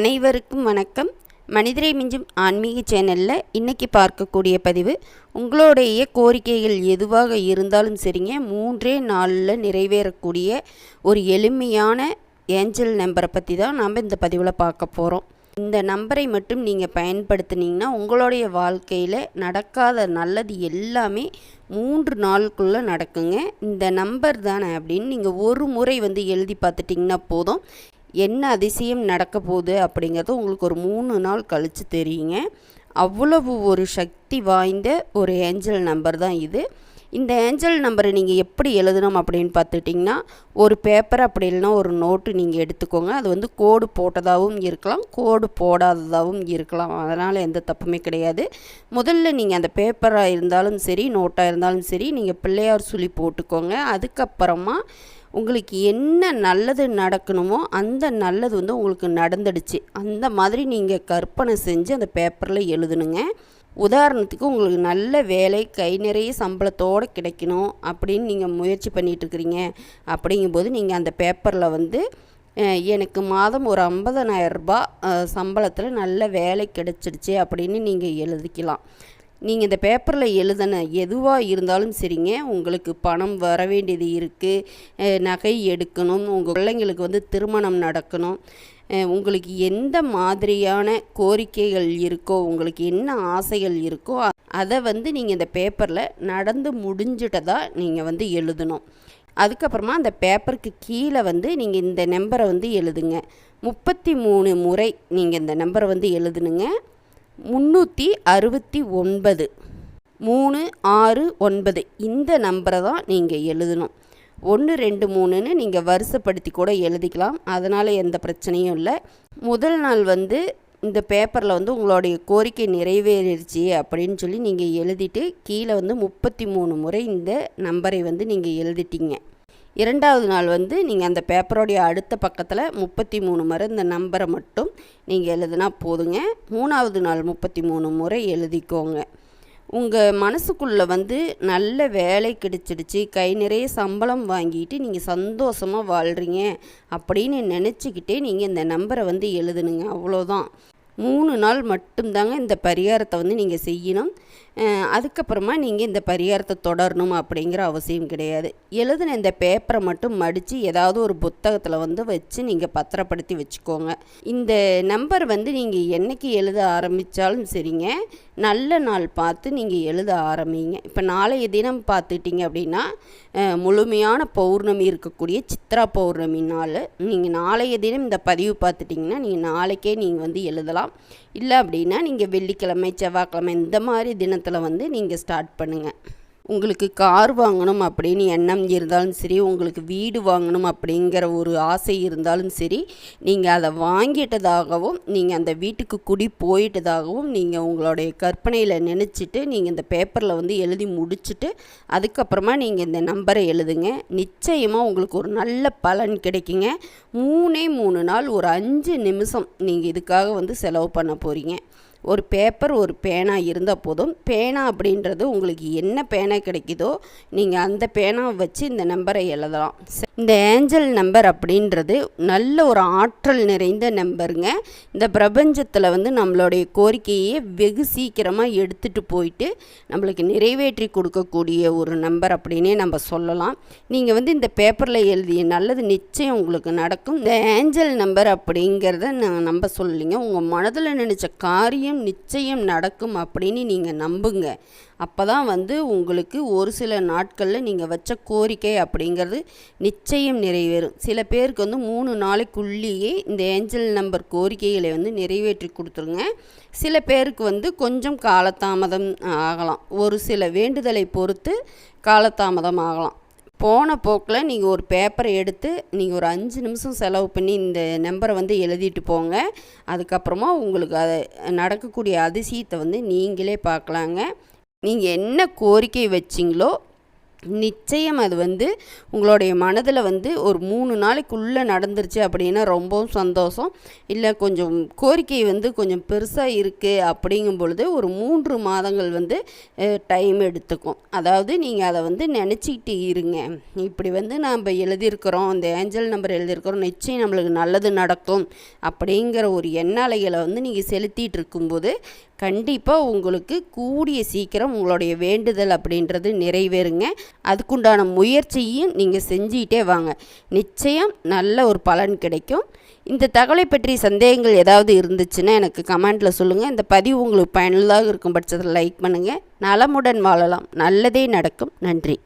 அனைவருக்கும் வணக்கம். மனிதரை மிஞ்சும் ஆன்மீக சேனலில் இன்றைக்கி பார்க்கக்கூடிய பதிவு உங்களுடைய கோரிக்கைகள் எதுவாக இருந்தாலும் சரிங்க மூன்றே நாளில் நிறைவேறக்கூடிய ஒரு எளிமையான ஏஞ்சல் நம்பரை பற்றி தான் நாம் இந்த பதிவில் பார்க்க போகிறோம் இந்த நம்பரை மட்டும் நீங்கள் பயன்படுத்தினீங்கன்னா உங்களுடைய வாழ்க்கையில் நடக்காத நல்லது எல்லாமே மூன்று நாளுக்குள்ளே நடக்குங்க. இந்த நம்பர் தானே அப்படின்னு நீங்கள் ஒரு முறை வந்து எழுதி பார்த்துட்டிங்கன்னா போதும். என்ன அதிசயம் நடக்க போகுது அப்படிங்கிறது உங்களுக்கு ஒரு மூணு நாள் கழித்து தெரியுங்க. அவ்வளவு ஒரு சக்தி வாய்ந்த ஒரு ஏஞ்சல் நம்பர் தான் இது. இந்த ஏஞ்சல் நம்பரை நீங்கள் எப்படி எழுதணும் அப்படின்னு பார்த்துட்டிங்கன்னா ஒரு பேப்பர் அப்படி இல்லைன்னா ஒரு நோட்டு நீங்கள் எடுத்துக்கோங்க. அது வந்து கோடு போட்டதாகவும் இருக்கலாம் கோடு போடாததாகவும் இருக்கலாம். அதனால் எந்த தப்புமே கிடையாது. முதல்ல நீங்கள் அந்த பேப்பராக இருந்தாலும் சரி நோட்டாக இருந்தாலும் சரி நீங்கள் பிள்ளையார் சொல்லி போட்டுக்கோங்க. அதுக்கப்புறமா உங்களுக்கு என்ன நல்லது நடக்கணுமோ அந்த நல்லது வந்து உங்களுக்கு நடந்துடுச்சு. அந்த மாதிரி நீங்கள் கற்பனை செஞ்சு அந்த பேப்பரில் எழுதணுங்க உதாரணத்துக்கு உங்களுக்கு நல்ல வேலை கை நிறைய சம்பளத்தோடு கிடைக்கணும் அப்படின்னு நீங்கள் முயற்சி பண்ணிகிட்ருக்கிறீங்க அப்படிங்கும்போது நீங்கள் அந்த பேப்பரில் வந்து எனக்கு மாதம் ஒரு ஐம்பதனாயிரரூபா சம்பளத்தில் நல்ல வேலை கிடைச்சிடுச்சு அப்படின்னு நீங்கள் எழுதிக்கலாம். நீங்கள் இந்த பேப்பரில் எழுதின எதுவாக இருந்தாலும் சரிங்க. உங்களுக்கு பணம் வர வேண்டியது இருக்குது நகை எடுக்கணும். உங்கள் பிள்ளைங்களுக்கு வந்து திருமணம் நடக்கணும். உங்களுக்கு எந்த மாதிரியான கோரிக்கைகள் இருக்கோ உங்களுக்கு என்ன ஆசைகள் இருக்கோ அதை வந்து நீங்கள் இந்த பேப்பரில் நடந்து முடிஞ்சிட்டதாக நீங்கள் வந்து எழுதணும். அதுக்கப்புறமா அந்த பேப்பருக்கு கீழே வந்து நீங்கள் இந்த நம்பரை வந்து எழுதுங்க. முப்பத்தி மூணு முறை நீங்கள் இந்த நம்பரை வந்து எழுதுனுங்க. முந்நூற்றி அறுபத்தி ஒன்பது. மூணு ஆறு ஒன்பது. இந்த நம்பரை தான் நீங்கள் எழுதணும். ஒன்று ரெண்டு மூணுன்னு நீங்கள் வருஷப்படுத்தி கூட எழுதிக்கலாம். அதனால் எந்த பிரச்சனையும் இல்லை. முதல் நாள் வந்து இந்த பேப்பரில் வந்து உங்களுடைய கோரிக்கை நிறைவேறிடுச்சு அப்படின்னு சொல்லி நீங்கள் எழுதிட்டு கீழே வந்து முப்பத்தி மூணு முறை இந்த நம்பரை வந்து நீங்கள் எழுதிட்டீங்க. இரண்டாவது நாள் வந்து நீங்கள் அந்த பேப்பரோடைய அடுத்த பக்கத்தில் முப்பத்தி மூணு முறை இந்த நம்பரை மட்டும் நீங்கள் எழுதுனா போதுங்க. மூணாவது நாள் முப்பத்தி மூணு முறை எழுதிக்கோங்க. உங்கள் மனசுக்குள்ளே வந்து நல்ல வேலை கிடைச்சிடுச்சு கை நிறைய சம்பளம் வாங்கிட்டு நீங்கள் சந்தோஷமாக வாழ்கிறீங்க அப்படின்னு நினச்சிக்கிட்டே நீங்கள் இந்த நம்பரை வந்து எழுதுனுங்க. அவ்வளோதான் மூணு நாள் மட்டும்தாங்க இந்த பரிகாரத்தை வந்து நீங்கள் செய்யணும். அதுக்கப்புறமா நீங்கள் இந்த பரிகாரத்தை தொடரணும் அப்படிங்கிற அவசியம் கிடையாது. எழுதின இந்த பேப்பரை மட்டும் மடித்து ஏதாவது ஒரு புத்தகத்தில் வந்து வச்சு நீங்கள் பத்திரப்படுத்தி வச்சுக்கோங்க. இந்த நம்பர் வந்து நீங்கள் என்றைக்கு எழுத ஆரம்பித்தாலும் சரிங்க. நல்ல நாள் பார்த்து நீங்கள் எழுத ஆரம்பிங்க. இப்போ நாளைய தினம் பார்த்துட்டிங்க அப்படின்னா முழுமையான பௌர்ணமி இருக்கக்கூடிய சித்ரா பௌர்ணமி நாள் நீங்கள் நாளைய தினம் இந்த பதிவு பார்த்துட்டிங்கன்னா நீங்கள் நாளைக்கே நீங்கள் வந்து எழுதலாம். இல்லை அப்படின்னா நீங்கள் வெள்ளிக்கிழமை செவ்வாய்க்கிழமை இந்த மாதிரி தினத்தில் வந்து நீங்கள் ஸ்டார்ட் பண்ணுங்கள் உங்களுக்கு கார் வாங்கணும் அப்படின்னு எண்ணம் இருந்தாலும் சரி உங்களுக்கு வீடு வாங்கணும் அப்படிங்கிற ஒரு ஆசை இருந்தாலும் சரி நீங்கள் அதை வாங்கிட்டதாகவும் நீங்கள் அந்த வீட்டுக்கு குடி போயிட்டதாகவும் நீங்கள் உங்களுடைய கற்பனையில் நினச்சிட்டு நீங்கள் இந்த பேப்பரில் வந்து எழுதி முடிச்சுட்டு அதுக்கப்புறமா நீங்கள் இந்த நம்பரை எழுதுங்க. நிச்சயமாக உங்களுக்கு ஒரு நல்ல பலன் கிடைக்குங்க. மூணே மூணு நாள் ஒரு அஞ்சு நிமிஷம் நீங்கள் இதுக்காக வந்து செலவு பண்ண போகிறீங்க ஒரு பேப்பர் ஒரு பேனா இருந்தால் போதும். பேனா அப்படின்றது உங்களுக்கு என்ன பேனா கிடைக்குதோ நீங்கள் அந்த பேனாவை வச்சு இந்த நம்பரை எழுதலாம். இந்த ஏஞ்சல் நம்பர் அப்படின்றது நல்ல ஒரு ஆற்றல் நிறைந்த நம்பருங்க. இந்த பிரபஞ்சத்தில் வந்து நம்மளுடைய கோரிக்கையை வெகு சீக்கிரமாக எடுத்துகிட்டு போயிட்டு நம்மளுக்கு நிறைவேற்றி கொடுக்கக்கூடிய ஒரு நம்பர் அப்படின்னே நம்ம சொல்லலாம். நீங்கள் வந்து இந்த பேப்பரில் எழுதிய நல்லது நிச்சயம் உங்களுக்கு நடக்கும். இந்த ஏஞ்சல் நம்பர் அப்படிங்கிறத நான் நம்ப சொல்லலைங்க உங்கள் மனதில் நினச்ச காரியம் நிச்சயம் நிச்சயம் நடக்கும் அப்படின்னு நீங்கள் நம்புங்க. அப்போ தான் வந்து உங்களுக்கு ஒரு சில நாட்களில் நீங்கள் வச்ச கோரிக்கை அப்படிங்கிறது நிச்சயம் நிறைவேறும். சில பேருக்கு வந்து மூணு நாளைக்குள்ளேயே இந்த ஏஞ்சல் நம்பர் கோரிக்கைகளை வந்து நிறைவேற்றி கொடுத்துருங்க. சில பேருக்கு வந்து கொஞ்சம் காலதாமதம் ஆகலாம். ஒரு சில வேண்டுதலை பொறுத்து காலதாமதம் ஆகலாம். போன போக்கில் நீங்கள் ஒரு பேப்பரை எடுத்து நீங்கள் ஒரு அஞ்சு நிமிஷம் செலவு பண்ணி இந்த நம்பரை வந்து எழுதிட்டு போங்க. அதுக்கப்புறமா உங்களுக்கு அதை நடக்கக்கூடிய அதிசயத்தை வந்து நீங்களே பார்க்கலாங்க. நீங்கள் என்ன கோரிக்கை வச்சிங்களோ நிச்சயம் அது வந்து உங்களுடைய மனதில் வந்து ஒரு மூணு நாளைக்குள்ளே நடந்துருச்சு அப்படின்னா ரொம்பவும் சந்தோஷம். இல்லை கொஞ்சம் கோரிக்கை வந்து கொஞ்சம் பெருசாக இருக்குது அப்படிங்கும் பொழுது ஒரு மூன்று மாதங்கள் வந்து டைம் எடுத்துக்கும். அதாவது நீங்கள் அதை வந்து நினச்சிக்கிட்டு இருங்க. இப்படி வந்து நாம் எழுதியிருக்கிறோம் இந்த ஏஞ்சல் நம்பர் எழுதியிருக்கிறோம் நிச்சயம் நம்மளுக்கு நல்லது நடக்கும் அப்படிங்கிற ஒரு எண்ணாலைகளை வந்து நீங்கள் செலுத்திகிட்டு இருக்கும்போது கண்டிப்பாக உங்களுக்கு கூடிய சீக்கிரம் உங்களுடைய வேண்டுதல் அப்படின்றது நிறைவேறுங்க. அதுக்குண்டான முயற்சியும் நீங்கள் செஞ்சுக்கிட்டே வாங்க. நிச்சயம் நல்ல ஒரு பலன் கிடைக்கும். இந்த தகவலை பற்றி சந்தேகங்கள் ஏதாவது இருந்துச்சுன்னா எனக்கு கமெண்ட்டில் சொல்லுங்கள் இந்த பதிவு உங்களுக்கு பயனுள்ளதாக இருக்கும் பட்சத்தில் லைக் பண்ணுங்கள் நலமுடன் வாழலாம். நல்லதே நடக்கும். நன்றி.